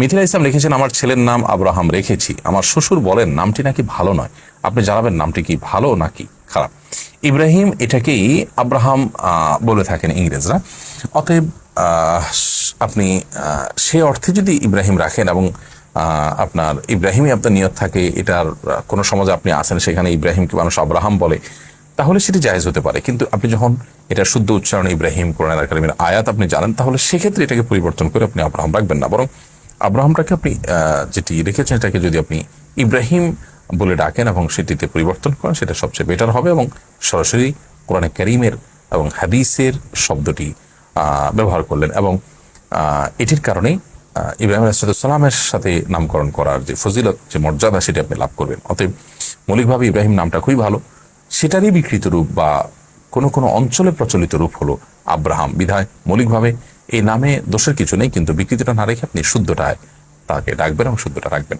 মিথিলা ইসলাম লিখেছেন, আমার ছেলের নাম আব্রাহাম রেখেছি। আমার শ্বশুর বলেন, নামটি নাকি ভালো নয়। আপনি জানাবেন নামটি কি ভালো নাকি খারাপ। ইব্রাহিম এটাকেই আব্রাহাম বলে থাকেন ইংরেজরা। অতএব আপনি সে অর্থে যদি ইব্রাহিম রাখেন এবং আপনার ইব্রাহিমই আপনার নিয়ত থাকে, এটার কোনো সমাজে আপনি আছেন, সেখানে ইব্রাহিমকে মানুষ আব্রাহাম বলে, তাহলে সেটি জায়েজ হতে পারে। কিন্তু আপনি যখন এটা শুদ্ধ উচ্চারণ ইব্রাহিম, কোরআন কারিমের আয়াত আপনি জানেন, তাহলে সেক্ষেত্রে এটাকে পরিবর্তন করে আপনি আব্রাহাম রাখবেন না। বরং আব্রাহামটাকে আপনি যেটি রেখেছেন এটাকে যদি আপনি ইব্রাহিম বলে ডাকেন এবং সেটিতে পরিবর্তন করেন, সেটা সবচেয়ে বেটার হবে এবং সরাসরি কোরআনে করিমের এবং হাদিসের শব্দটি ব্যবহার করলেন এবং এটির কারণেই ইব্রাহিম আলাইসালামের সাথে নামকরণ করার যে ফজিলত, যে মর্যাদা, সেটি আপনি লাভ করবেন। অতএব মৌলিকভাবে ইব্রাহিম নামটা খুবই ভালো। সেটারই বিকৃত রূপ বা কোনো কোনো অঞ্চলে প্রচলিত রূপ হলো আব্রাহাম। বিধায় মৌলিকভাবে এই নামে দোষের কিছু নেই, কিন্তু বিকৃতিটা না রেখে আপনি শুদ্ধটায় তাকে ডাকবেন এবং শুদ্ধটা রাখবেন।